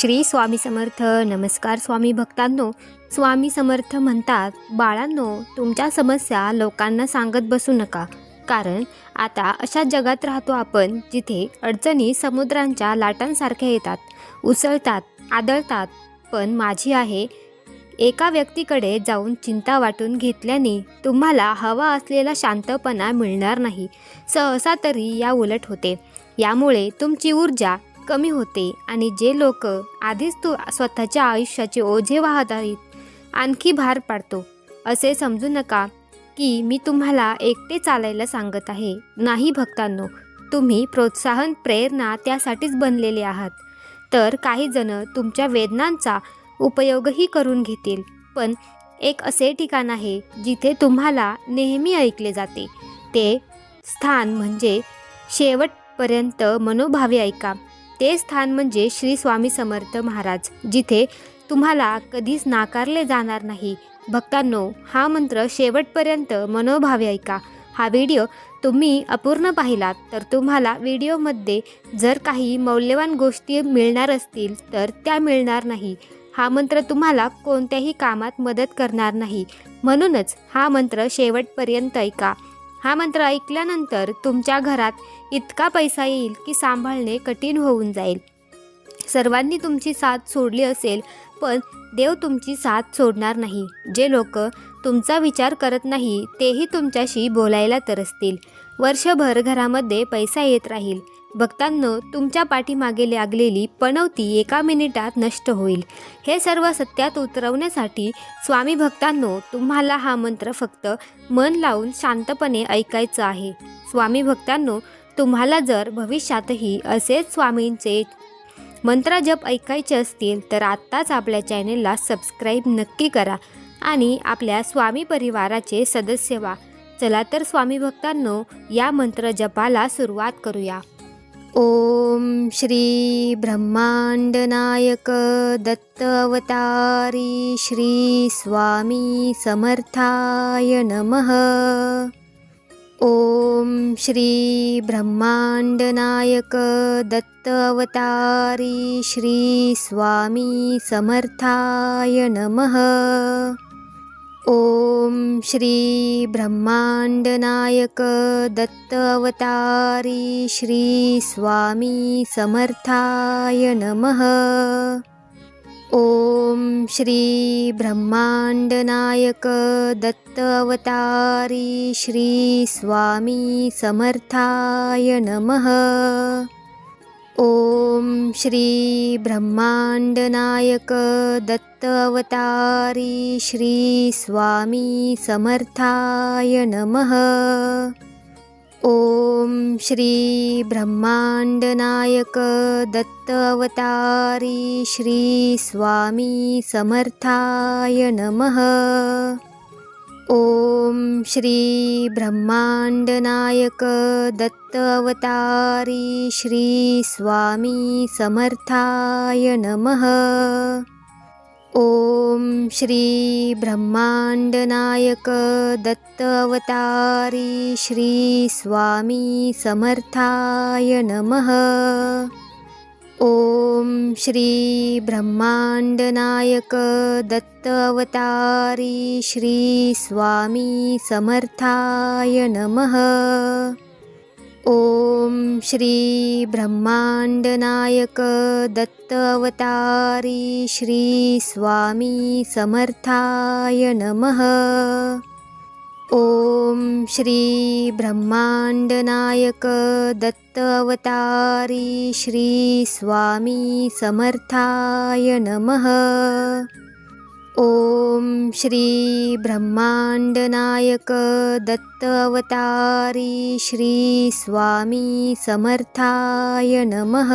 श्री स्वामी समर्थ. नमस्कार स्वामी भक्तांनो. स्वामी समर्थ म्हणतात बाळांनो तुमच्या समस्या लोकांना सांगत बसू नका. कारण आता अशा जगात राहतो आपण जिथे अडचणी समुद्रांच्या लाटांसारख्या येतात. उसळतात आदळतात. पण माझी आहे एका व्यक्तीकडे जाऊन चिंता वाटून घेतल्याने तुम्हाला हवा असलेला शांतपणा मिळणार नाही. सहसा तरी या उलट होते. यामुळे तुमची ऊर्जा कमी होते आणि जे लोक आधीच तू स्वतःच्या आयुष्याचे ओझे वाहत आहेत आणखी भार पाडतो. असे समजू नका की मी तुम्हाला एकटे चालायला सांगत आहे. नाही भक्तांनो तुम्ही प्रोत्साहन प्रेरणा त्यासाठीच बनलेले आहात. तर काही जण तुमच्या वेदनांचा उपयोगही करून घेतील. पण एक असे ठिकाण आहे जिथे तुम्हाला नेहमी ऐकले जाते. ते स्थान म्हणजे शेवटपर्यंत मनोभावे ऐका. ते स्थान म्हणजे श्री स्वामी समर्थ महाराज जिथे तुम्हाला कधीच नाकारले जाणार नाही. भक्तांनो हा मंत्र शेवटपर्यंत मनोभावे ऐका. हा व्हिडिओ तुम्ही अपूर्ण पाहिलात तर तुम्हाला व्हिडिओमध्ये जर काही मौल्यवान गोष्टी मिळणार असतील तर त्या मिळणार नाही. हा मंत्र तुम्हाला कोणत्याही कामात मदत करणार नाही. म्हणूनच हा मंत्र शेवटपर्यंत ऐका. हा मंत्र ऐकल्यानंतर तुमच्या घरात इतका पैसा येईल की सांभाळणे कठीण होऊन जाईल. सर्वांनी तुमची साथ सोडली असेल पण देव तुमची साथ सोडणार नाही. जे लोक तुमचा विचार करत नाही तेही तुमच्याशी बोलायला तरसतील. वर्षभर घरामध्ये पैसा येत राहील. भक्तांनो तुमच्या पाठीमागे लागलेली पणवती एका मिनिटात नष्ट होईल. हे सर्व सत्यात उतरवण्यासाठी स्वामी भक्तांनो तुम्हाला हा मंत्र फक्त मन लावून शांतपणे ऐकायचं आहे. स्वामी भक्तांनो तुम्हाला जर भविष्यातही असेच स्वामींचे मंत्र जप ऐकायचे असतील तर आत्ताच आपल्या चॅनेलला सबस्क्राईब नक्की करा आणि आपल्या स्वामी परिवाराचे सदस्य व्हा. चला तर स्वामी भक्तांनो या मंत्र जपाला सुरुवात करूया. ओम श्री ब्रह्मांडनायक दत्त अवतारी श्री स्वामी समर्थाय नमः। ओम श्री ब्रह्मांडनायक दत्त अवतारी श्री स्वामी समर्थाय नमः। ओम श्री ब्रह्मांडनायक दत्त अवतारी श्री स्वामी समर्थाय नमः। ओम श्री ब्रह्मांडनायक दत्त अवतारी श्री स्वामी समर्थाय नमः ओम श्री ब्रह्मांडनायक दत्त अवतारी श्री स्वामी समर्थाय नमः। ओम श्री ब्रह्मांडनायक दत्त अवतारी श्री स्वामी समर्थाय नमः ओम श्री ब्रह्मांडनायक दत्त अवतारी श्री स्वामी समर्थाय नमः। ओम श्री ब्रह्मांडनायक दत्त अवतारी श्री स्वामी समर्थाय नमः। ओम श्री ब्रह्मांडनायक दत्त अवतारी श्री स्वामी समर्थाय नमः। ओम श्री ब्रह्मांडनायक दत्त अवतारी श्री स्वामी समर्थाय नमः ओम श्री ब्रह्मांडनायक दत्त अवतारी श्री स्वामी समर्थाय नमः। ओम श्री ब्रह्मांडनायक दत्त अवतारी श्री स्वामी समर्थाय नमः।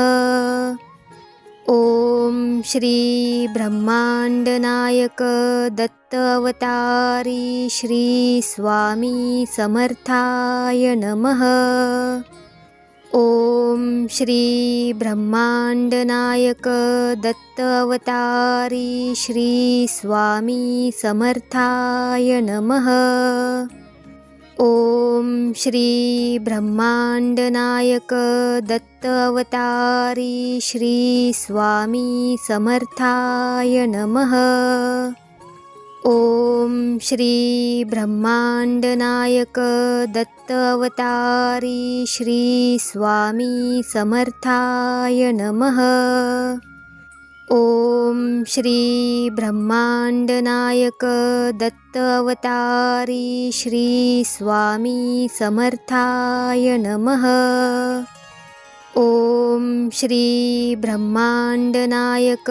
ओम श्री ब्रह्मांडनायक दत्त अवतारी श्री स्वामी समर्थाय नमः। ओम श्री ब्रह्मांडनायक दत्त अवतारी श्री स्वामी समर्थाय नमः। ॐ श्री ब्रह्माण्डनायक दत्त अवतारी श्री स्वामी समर्थाय नमः। ॐ श्री ब्रह्माण्डनायक दत्त अवतारी श्री स्वामी समर्थाय नमः ॐ श्री ब्रह्माण्डनायक दत्त अवतारी श्री स्वामी समर्थाय नमः। ॐ श्री ब्रह्माण्डनायक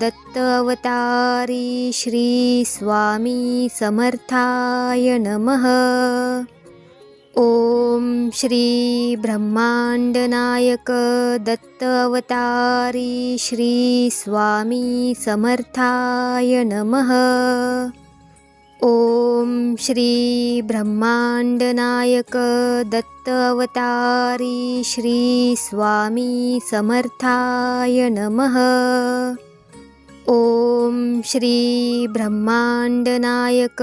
दत्त अवतारी श्री स्वामी समर्थाय नमः। ॐ श्री ब्रह्माण्डनायक दत्त अवतारी श्री स्वामी समर्थाय नमः। ॐ श्री ब्रह्माण्डनायक दत्त अवतारी श्री स्वामी समर्थाय नमः ॐ श्री ब्रह्माण्डनायक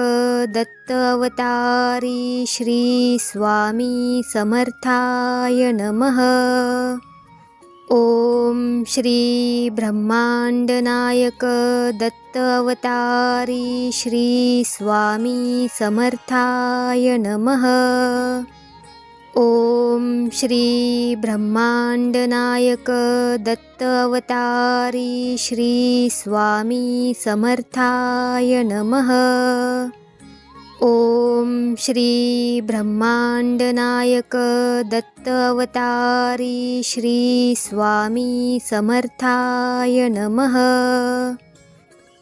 दत्त अवतारी श्री स्वामी समर्थाय नमः। ॐ श्री ब्रह्माण्डनायक दत्त अवतारी श्री स्वामी समर्थाय नमः ॐ श्री ब्रह्माण्डनायक दत्त अवतारी श्री स्वामी समर्थाय नमः। ॐ श्री ब्रह्माण्डनायक दत्त अवतारी श्री स्वामी समर्थाय नमः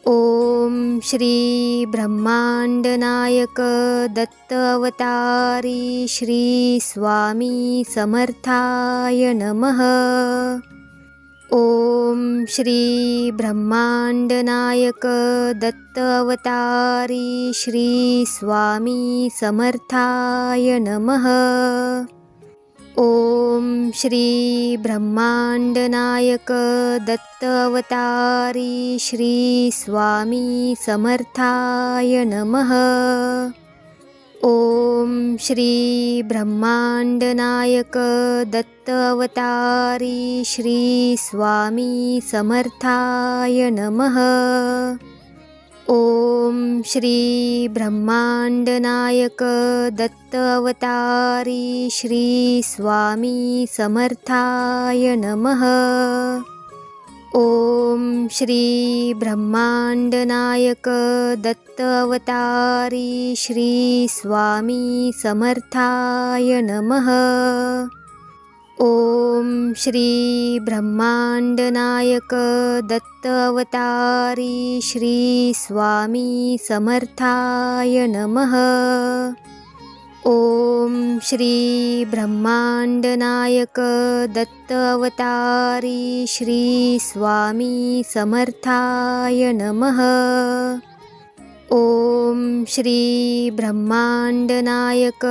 ॐ श्री ब्रह्माण्डनायक दत्त अवतारी श्री स्वामी समर्थाय नमः। ॐ श्री ब्रह्माण्डनायक दत्त अवतारी श्री स्वामी समर्थाय नमः ॐ श्री ब्रह्माण्डनायक दत्त अवतारी श्री स्वामी समर्थाय नमः। ॐ श्री ब्रह्माण्डनायक दत्त अवतारी श्री स्वामी समर्थाय नमः ॐ श्री ब्रह्माण्डनायक दत्त अवतारी श्री स्वामी समर्थाय नमः। ॐ श्री ब्रह्माण्डनायक दत्त अवतारी श्री स्वामी समर्थाय नमः ॐ श्री ब्रह्माण्डनायक दत्त अवतारी श्री स्वामी समर्थाय नमः। ॐ श्री ब्रह्माण्डनायक दत्त अवतारी श्री स्वामी समर्थाय नमः ॐ श्री ब्रह्माण्डनायक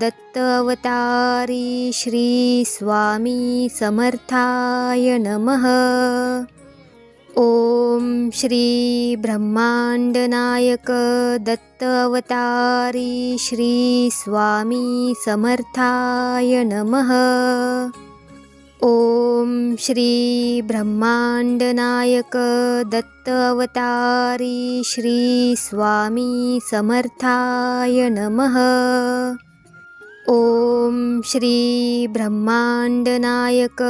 दत्त अवतारी श्री स्वामी समर्थाय नमः। ॐ श्री ब्रह्माण्डनायक दत्त अवतारी श्री स्वामी समर्थाय नमः। ॐ श्री ब्रह्माण्डनायक दत्त अवतारी श्री स्वामी समर्थाय नमः। ॐ श्री ब्रह्माण्डनायक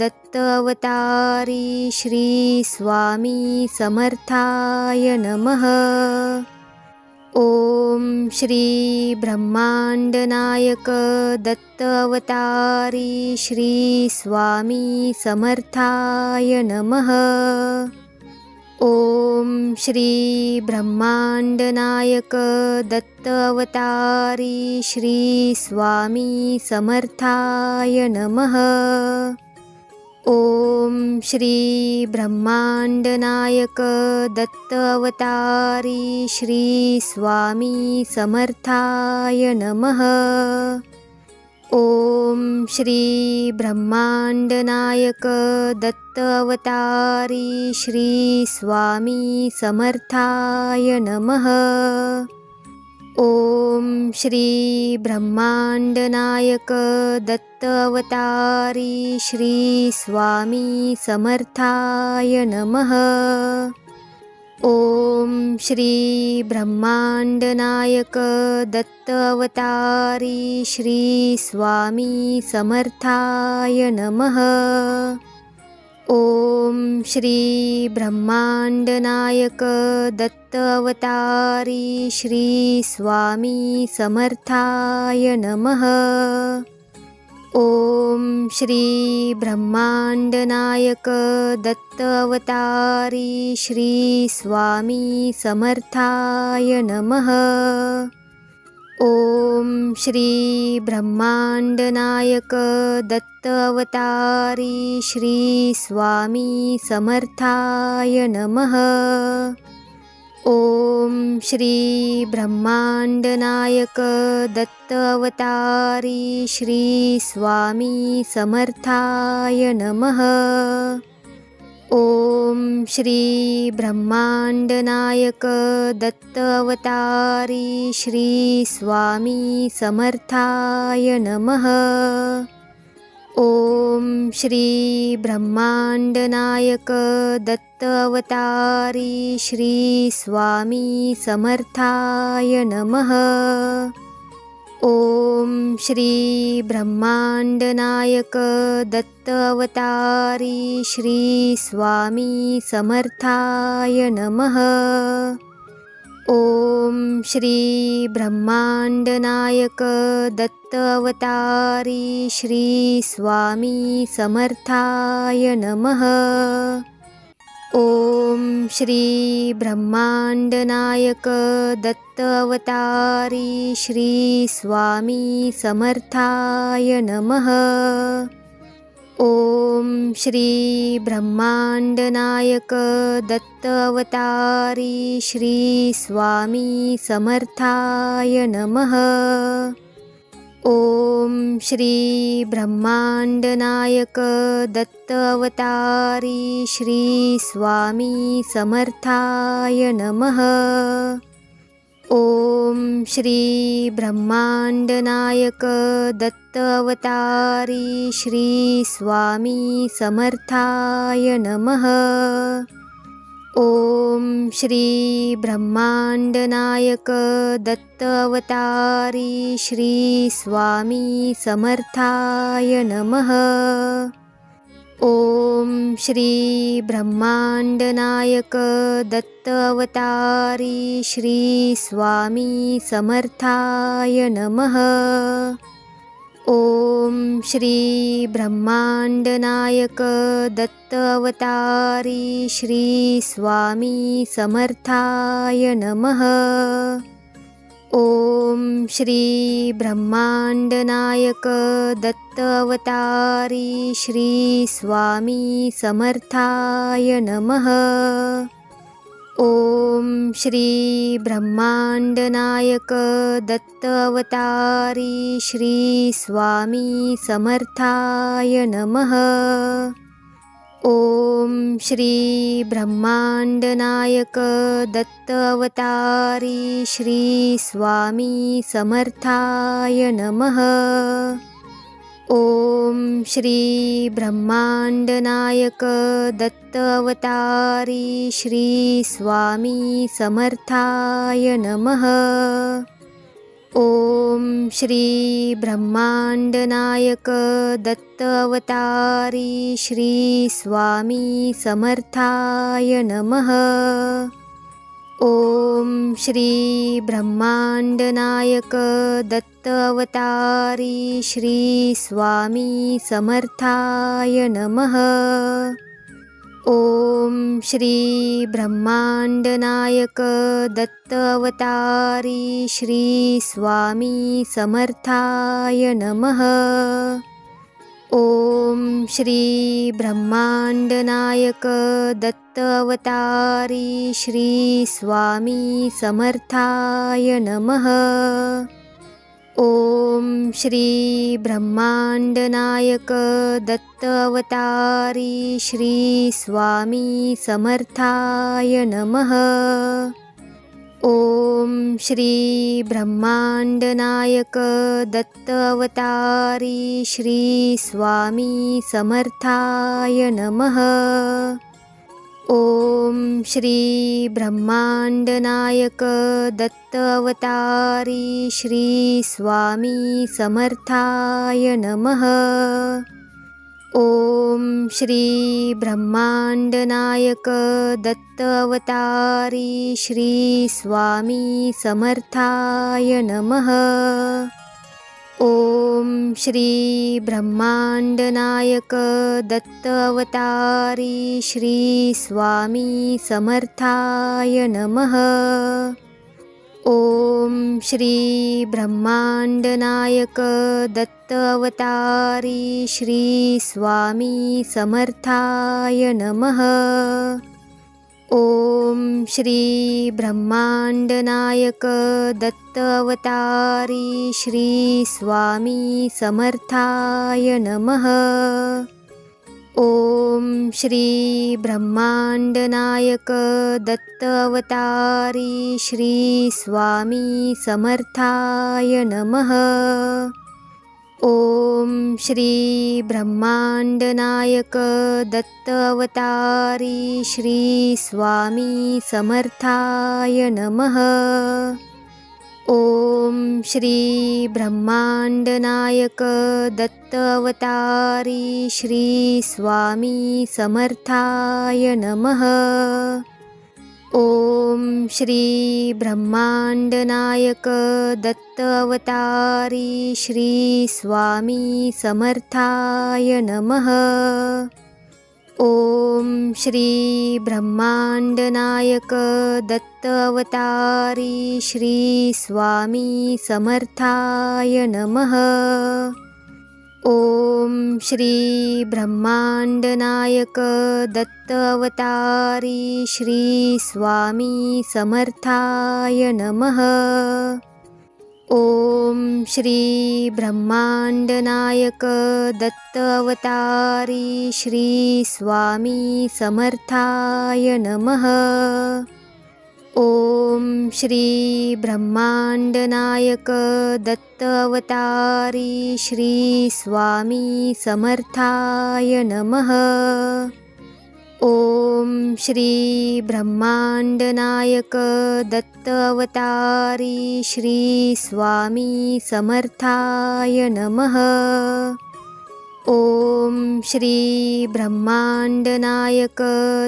दत्त अवतारी श्री स्वामी समर्थाय नमः ॐ श्री ब्रह्माण्डनायक दत्त अवतारी श्री स्वामी समर्थाय नमः। ॐ श्री ब्रह्माण्डनायक दत्त अवतारी श्री स्वामी समर्थाय नमः। ॐ श्री ब्रह्माण्डनायक दत्त अवतारी श्री स्वामी समर्थाय नमः। ॐ श्री ब्रह्माण्डनायक दत्त अवतारी श्री स्वामी समर्थाय नमः ॐ श्री ब्रह्माण्डनायक दत्त अवतारी श्री स्वामी समर्थाय नमः। ॐ श्री ब्रह्माण्डनायक दत्त अवतारी श्री स्वामी समर्थाय नमः ॐ श्री ब्रह्माण्डनायक दत्त अवतारी श्री स्वामी समर्थाय नमः। ॐ श्री ब्रह्माण्डनायक दत्त अवतारी श्री स्वामी समर्थाय नमः ॐ श्री ब्रह्माण्डनायक दत्त अवतारी श्री स्वामी समर्थाय नमः। ॐ श्री ब्रह्माण्डनायक दत्त अवतारी श्री स्वामी समर्थाय नमः ॐ श्री ब्रह्माण्डनायक दत्त अवतारी श्री स्वामी समर्थाय नमः। ॐ श्री ब्रह्माण्डनायक दत्त अवतारी श्री स्वामी समर्थाय नमः ॐ श्री ब्रह्माण्डनायक दत्त अवतारी श्री स्वामी समर्थाय नमः। ॐ श्री ब्रह्माण्डनायक दत्त अवतारी श्री स्वामी समर्थाय नमः ॐ श्री ब्रह्माण्डनायक दत्त अवतारी श्री स्वामी समर्थाय नमः। ॐ श्री ब्रह्माण्डनायक दत्त अवतारी श्री स्वामी समर्थाय नमः ॐ श्री ब्रह्माण्डनायक दत्त अवतारी श्री स्वामी समर्थाय नमः। ॐ श्री ब्रह्माण्डनायक दत्त अवतारी श्री स्वामी समर्थाय नमः। ॐ श्री ब्रह्माण्डनायक दत्त अवतारी श्री स्वामी समर्थाय नमः। ॐ श्री ब्रह्माण्डनायक दत्त अवतारी श्री स्वामी समर्थाय नमः ॐ श्री ब्रह्माण्डनायक दत्त अवतारी श्री स्वामी समर्थाय नमः। ॐ श्री ब्रह्माण्डनायक दत्त अवतारी श्री स्वामी समर्थाय नमः ॐ श्री ब्रह्माण्डनायक दत्त अवतारी श्री स्वामी समर्थाय नमः। ॐ श्री ब्रह्माण्डनायक दत्त अवतारी श्री स्वामी समर्थाय नमः। ॐ श्री ब्रह्माण्डनायक दत्त अवतारी श्री स्वामी समर्थाय नमः। ॐ श्री ब्रह्माण्डनायक दत्त अवतारी श्री स्वामी समर्थाय नमः ॐ श्री ब्रह्माण्डनायक दत्त अवतारी श्री स्वामी समर्थाय नमः। ॐ श्री ब्रह्माण्डनायक दत्त अवतारी श्री स्वामी समर्थाय नमः। ॐ श्री ब्रह्माण्डनायक दत्त अवतारी श्री स्वामी समर्थाय नमः। ॐ श्री ब्रह्माण्डनायक दत्त अवतारी श्री स्वामी समर्थाय नमः ॐ श्री ब्रह्माण्डनायक दत्त अवतारी श्री स्वामी समर्थाय नमः। ॐ श्री ब्रह्माण्डनायक दत्त अवतारी श्री स्वामी समर्थाय नमः। ॐ श्री ब्रह्माण्डनायक दत्त अवतारी श्री स्वामी समर्थाय नमः। ॐ श्री ब्रह्माण्डनायक दत्त अवतारी श्री स्वामी समर्थाय नमः ॐ श्री ब्रह्माण्डनायक दत्त अवतारी श्री स्वामी समर्थाय नमः। ॐ श्री ब्रह्माण्डनायक दत्त अवतारी श्री स्वामी समर्थाय नमः ॐ श्री ब्रह्माण्डनायक दत्त अवतारी श्री स्वामी समर्थाय नमः। ॐ श्री ब्रह्माण्डनायक दत्त अवतारी श्री स्वामी समर्थाय नमः ॐ श्री ब्रह्माण्डनायक दत्त अवतारी श्री स्वामी समर्थाय नमः। ॐ श्री ब्रह्माण्डनायक दत्त अवतारी श्री स्वामी समर्थाय नमः ॐ श्री ब्रह्माण्डनायक दत्त अवतारी श्री स्वामी समर्थाय नमः। ओम श्री ब्रह्माण्डनायक दत्त अवतारी श्री स्वामी समर्थाय नमः। ॐ श्री ब्रह्माण्डनायक दत्त अवतारी श्री स्वामी समर्थाय नमः. ॐ श्री ब्रह्माण्डनायक दत्त अवतारी श्री स्वामी समर्थाय नमः. ॐ श्री ब्रह्माण्डनायक दत्त अवतारी श्री स्वामी समर्थाय नमः। ॐ श्री ब्रह्माण्डनायक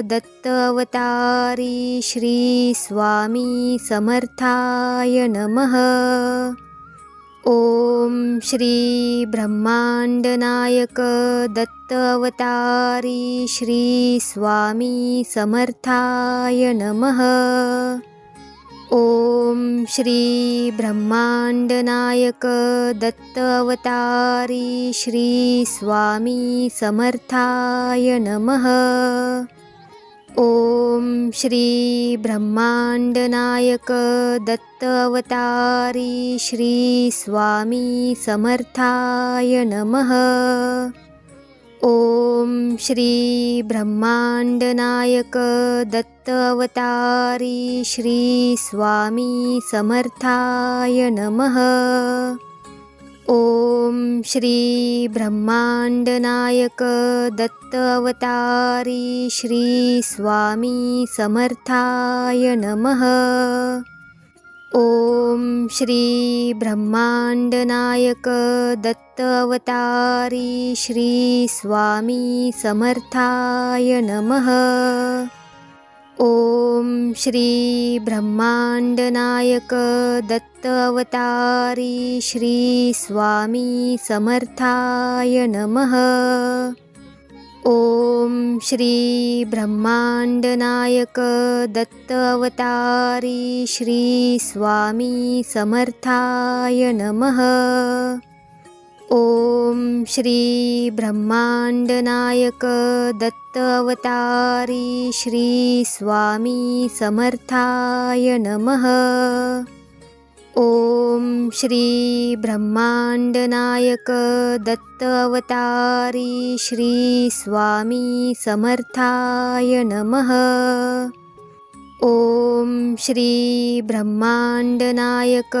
दत्त अवतारी श्री स्वामी समर्थाय नमः ॐ श्री ब्रह्माण्डनायक दत्त अवतारी श्री स्वामी समर्थाय नमः. ॐ श्री ब्रह्माण्डनायक दत्त अवतारी श्री स्वामी समर्थाय नमः. ॐ श्री ब्रह्माण्डनायक दत्त अवतारी श्री स्वामी समर्थाय नमः। ॐ श्री ब्रह्माण्डनायक दत्त अवतारी श्री स्वामी समर्थाय नमः। ॐ श्री ब्रह्माण्डनायक दत्त अवतारी श्री स्वामी समर्थाय नमः। ॐ श्री ब्रह्माण्डनायक दत्त अवतारी श्री स्वामी समर्थाय नमः। ॐ श्री ब्रह्माण्डनायक दत्त अवतारी श्री स्वामी समर्थाय नमः। ॐ श्री ब्रह्माण्डनायक दत्त अवतारी श्री स्वामी समर्थाय नमः ॐ श्री ब्रह्माण्डनायक दत्त अवतारी श्री स्वामी समर्थाय नमः। ॐ श्री ब्रह्माण्डनायक दत्त अवतारी श्री स्वामी समर्थाय नमः ॐ श्री ब्रह्माण्डनायक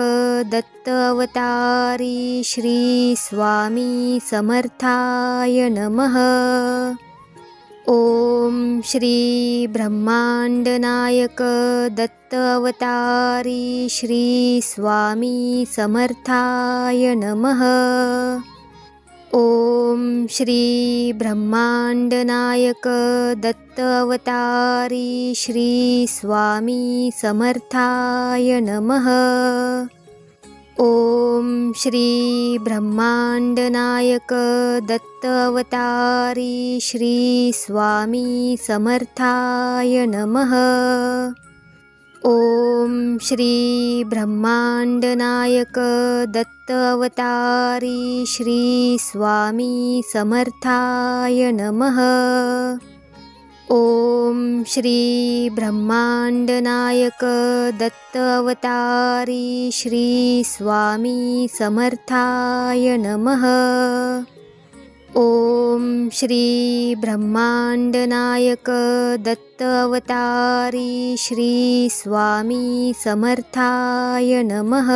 दत्त अवतारी श्री स्वामी समर्थाय नमः। ॐ श्री ब्रह्माण्डनायक दत्त अवतारी श्री स्वामी समर्थाय नमः ॐ श्री ब्रह्माण्डनायक दत्त अवतारी श्री स्वामी समर्थाय नमः। ॐ श्री ब्रह्माण्डनायक दत्त अवतारी श्री स्वामी समर्थाय नमः ॐ श्री ब्रह्माण्डनायक दत्त अवतारी श्री स्वामी समर्थाय नमः। ॐ श्री ब्रह्माण्डनायक दत्त अवतारी श्री स्वामी समर्थाय नमः। ॐ श्री ब्रह्माण्डनायक दत्त अवतारी श्री स्वामी समर्थाय नमः।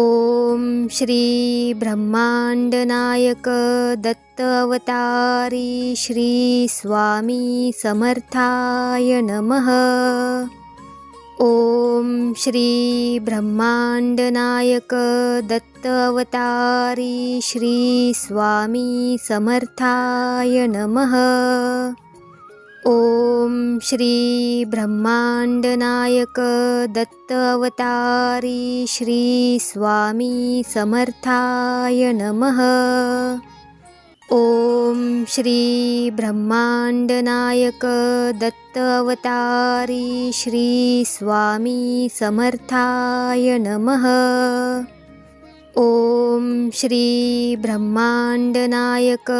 ॐ श्री ब्रह्माण्डनायक दत्त अवतारी श्री स्वामी समर्थाय नमः ॐ श्री ब्रह्माण्डनायक दत्त अवतारी श्री स्वामी समर्थाय नमः। ॐ श्री ब्रह्माण्डनायक दत्त अवतारी श्री स्वामी समर्थाय नमः। ॐ श्री ब्रह्माण्डनायक दत्त अवतारी श्री स्वामी समर्थाय नमः। ॐ श्री ब्रह्माण्डनायक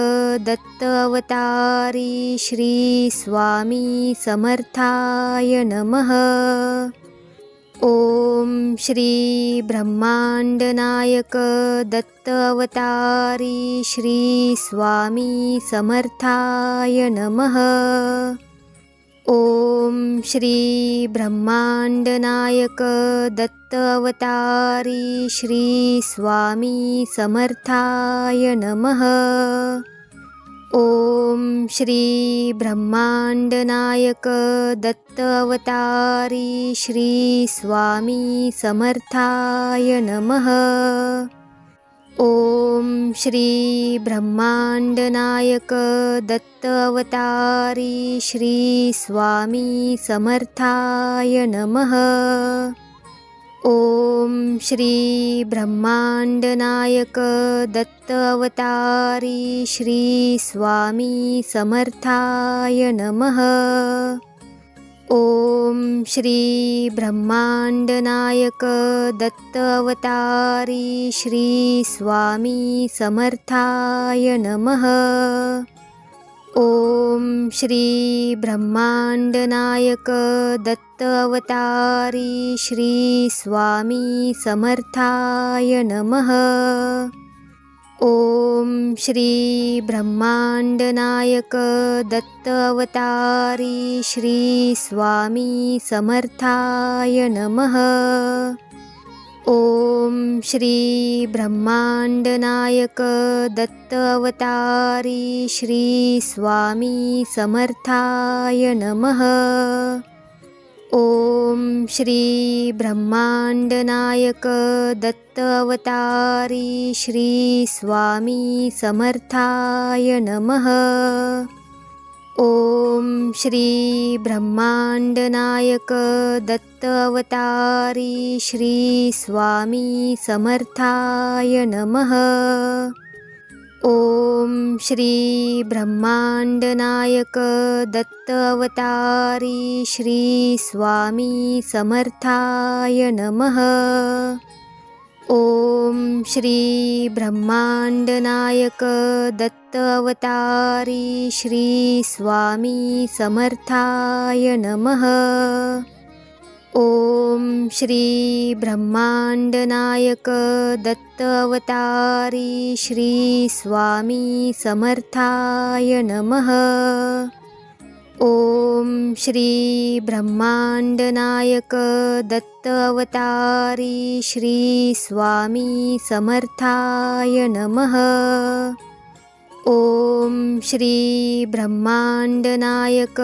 दत्त अवतारी श्री स्वामी समर्थाय नमः ॐ श्री ब्रह्माण्डनायक दत्त अवतारी श्री स्वामी समर्थाय नमः। ॐ श्री ब्रह्माण्डनायक दत्त अवतारी श्री स्वामी समर्थाय नमः ॐ श्री ब्रह्माण्डनायक दत्त अवतारी श्री स्वामी समर्थाय नमः। ॐ श्री ब्रह्माण्डनायक दत्त अवतारी श्री स्वामी समर्थाय नमः ॐ श्री ब्रह्माण्डनायक दत्त अवतारी श्री स्वामी समर्थाय नमः। ॐ श्री ब्रह्माण्डनायक दत्त अवतारी श्री स्वामी समर्थाय नमः ॐ श्री ब्रह्माण्डनायक दत्त अवतारी श्री स्वामी समर्थाय नमः। ॐ श्री ब्रह्माण्डनायक दत्त अवतारी श्री स्वामी समर्थाय नमः ॐ श्री ब्रह्माण्डनायक दत्त अवतारी श्री स्वामी समर्थाय नमः। ॐ श्री ब्रह्माण्डनायक दत्त अवतारी श्री स्वामी समर्थाय नमः ॐ श्री ब्रह्माण्डनायक दत्त अवतारी श्री स्वामी समर्थाय नमः। ॐ श्री ब्रह्माण्डनायक दत्त अवतारी श्री स्वामी समर्थाय नमः। ॐ श्री ब्रह्माण्डनायक दत्त अवतारी श्री स्वामी समर्थाय नमः। ॐ श्री ब्रह्माण्डनायक दत्त अवतारी श्री स्वामी समर्थाय नमः ॐ श्री ब्रह्माण्डनायक दत्त अवतारी श्री स्वामी समर्थाय नमः। ॐ श्री ब्रह्माण्डनायक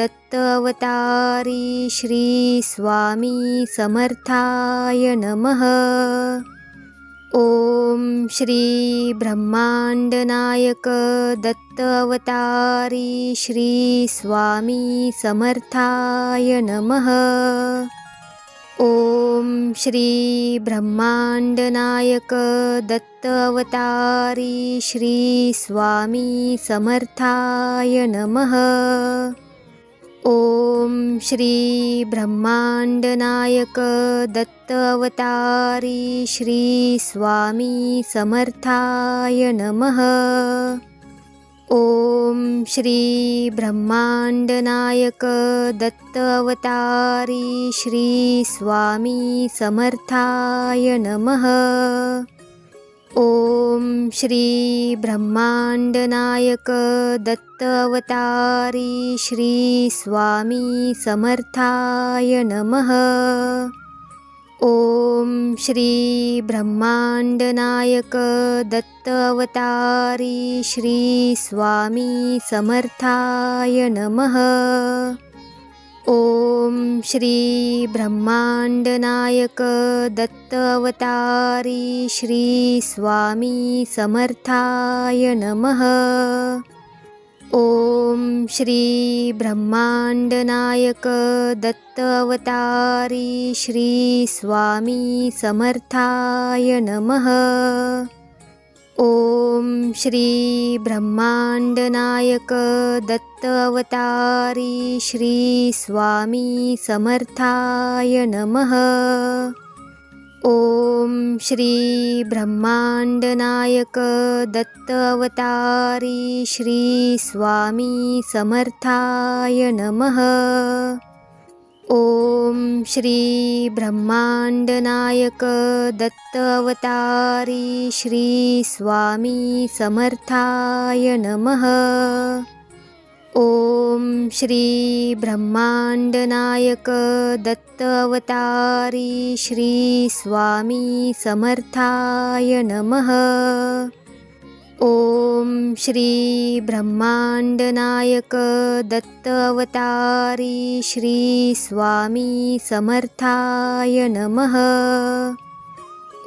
दत्त अवतारी श्री स्वामी समर्थाय नमः ॐ श्री ब्रह्माण्डनायक दत्त अवतारी श्री स्वामी समर्थाय नमः। ॐ श्री ब्रह्माण्डनायक दत्त अवतारी श्री स्वामी समर्थाय नमः ॐ श्री ब्रह्माण्डनायक दत्त अवतारी श्री स्वामी समर्थाय नमः। ॐ श्री ब्रह्माण्डनायक दत्त अवतारी श्री स्वामी समर्थाय नमः ॐ श्री ब्रह्माण्डनायक दत्त अवतारी श्री स्वामी समर्थाय नमः। ॐ श्री ब्रह्माण्डनायक दत्त अवतारी श्री स्वामी समर्थाय नमः ॐ श्री ब्रह्माण्डनायक दत्त अवतारी श्री स्वामी समर्थाय नमः। ॐ श्री ब्रह्माण्डनायक दत्त अवतारी श्री स्वामी समर्थाय नमः ॐ श्री ब्रह्माण्डनायक दत्त अवतारी श्री स्वामी समर्थाय नमः। ॐ श्री ब्रह्माण्डनायक दत्त अवतारी श्री स्वामी समर्थाय नमः ॐ श्री ब्रह्माण्डनायक दत्त अवतारी श्री स्वामी समर्थाय नमः। ॐ श्री ब्रह्माण्डनायक दत्त अवतारी श्री स्वामी समर्थाय नमः ॐ श्री ब्रह्माण्डनायक दत्त अवतारी श्री स्वामी समर्थाय नमः।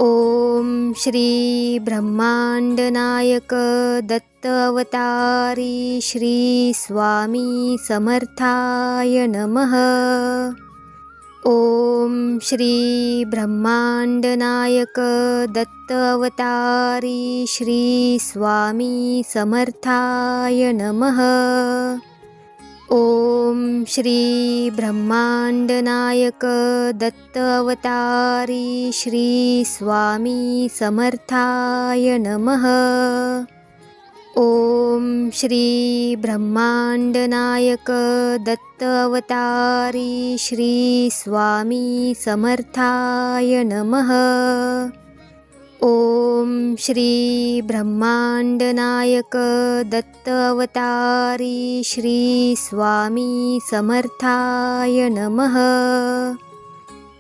ॐ श्री ब्रह्माण्डनायक दत्त अवतारी श्री स्वामी समर्थाय नमः। ॐ श्री ब्रह्माण्डनायक दत्त अवतारी श्री स्वामी समर्थाय नमः। ॐ श्री ब्रह्माण्डनायक दत्त अवतारी श्री स्वामी समर्थाय नमः ॐ श्री ब्रह्माण्डनायक दत्त अवतारी श्री स्वामी समर्थाय नमः। ॐ श्री ब्रह्माण्डनायक दत्त अवतारी श्री स्वामी समर्थाय नमः।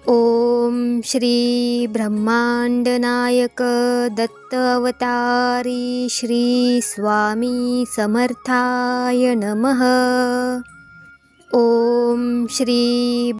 ॐ श्री ब्रह्माण्डनायक दत्त अवतारी श्री स्वामी समर्थाय नमः। ॐ श्री